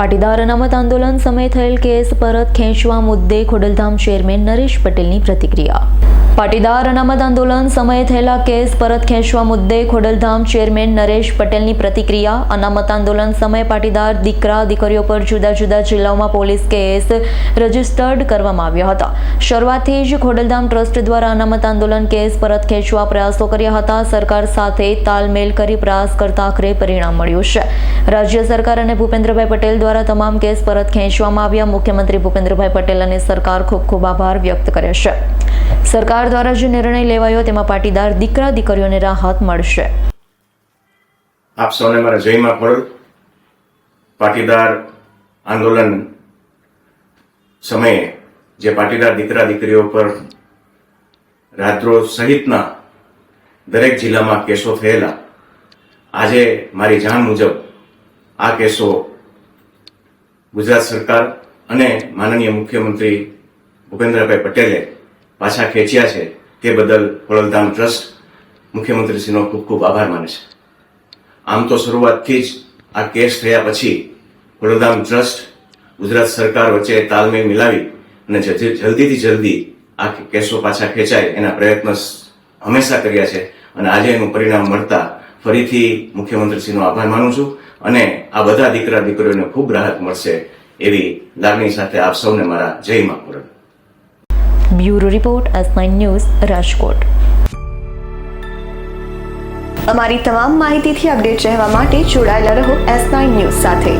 પાટીદાર અનામત આંદોલન સમયે થયેલ કેસ પરત ખેંચવા મુદ્દે ખોડલધામ ચેરમેન નરેશ પટેલની પ્રતિક્રિયા. પાટીદાર અનામત આંદોલન સમયે થયેલા કેસ પરત ખેંચવા મુદ્દે ખોડલધામ ચેરમેન નરેશ પટેલની પ્રતિક્રિયા. અનામત આંદોલન સમયે પાટીદાર દીકરા દીકરીઓ પર જુદા જુદા જિલ્લાઓમાં પોલીસ કેસ રજીસ્ટર્ડ કરવામાં આવ્યા હતા. શરૂઆતથી જ ખોડલધામ ટ્રસ્ટ દ્વારા અનામત આંદોલન કેસ પરત ખેંચવા પ્રયાસો કર્યા હતા. સરકાર સાથે તાલમેલ કરી પ્રયાસ કરતા આખરે પરિણામ મળ્યું છે. રાજ્ય સરકાર અને ભૂપેન્દ્રભાઈ પટેલ દ્વારા તમામ કેસ પરત ખેંચવામાં આવ્યા. મુખ્યમંત્રી ભૂપેન્દ્રભાઈ પટેલ અને સરકાર ખૂબ ખૂબ આભાર વ્યક્ત કરે છે. સરકાર દ્વારા જે નિર્ણય લેવાયો તેમાં પાટીદાર દીકરા, દીકરીઓને રાહત મળશે. આપ સૌને મારા જયમાં પાટીદાર આંદોલન સમયે જે પાટીદાર દીકરા, દીકરીઓ પર રાત્રો સહિતના દરેક જિલ્લામાં કેસો થયેલા, આજે મારી જાણ મુજબ આ કેસો ગુજરાત સરકાર અને માનનીય મુખ્યમંત્રી ભૂપેન્દ્રભાઈ પટેલે પાછા ખેંચ્યા છે તે બદલ વડલધામ ટ્રસ્ટ મુખ્યમંત્રીશ્રીનો ખૂબ ખૂબ આભાર માને છે. આમ તો શરૂઆતથી જ આ કેસ થયા પછી વડલધામ ટ્રસ્ટ, ગુજરાત સરકાર વચ્ચે તાલમેલ મિલાવી અને જલ્દીથી જલ્દી આ કેસો પાછા ખેંચાય એના પ્રયત્ન હંમેશા કર્યા છે અને આજે એનું પરિણામ મળતા ફરીથી મુખ્યમંત્રીશ્રીનો આભાર માનું છું અને આ બધા દીકરા દીકરીઓને ખૂબ રાહત મળશે એવી લાગણી સાથે આપ સૌને મારા Jai Puran bureau report S news Rajkot. અમારી તમામ માહિતીથી અપડેટ રહેવા માટે જોડાયેલા રહો એસ ન્યૂઝ સાથે.